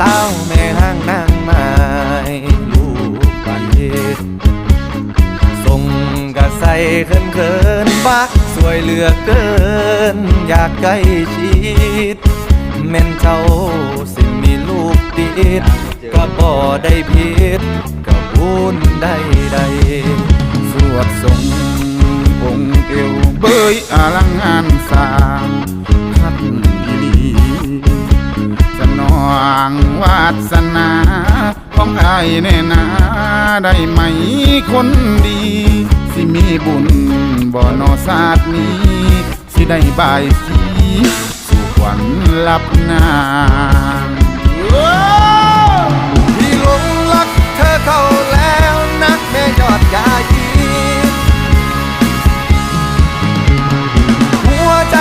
สาแม่ห้างนางไม้ลูกบ้านเดส่งกะใส่เขินเขินๆบ้าสวยเหลือเกิน อยากใกล้ชิดแม่นเจ้าสิมีลูกติดก็บ่ได้ผิดก็บุญได้ได้สวดทรงองค์เอวเบยอลังงานสาางวาสนาของไอ้แน่นาได้ไหมคนดี สิมีบุญบ่อนอศาสนี้ สิได้บายสีสู่ขวัญลับนางพี่หลงรักเธอเข้าแล้วนักแม่ยอดกายีหัวใจ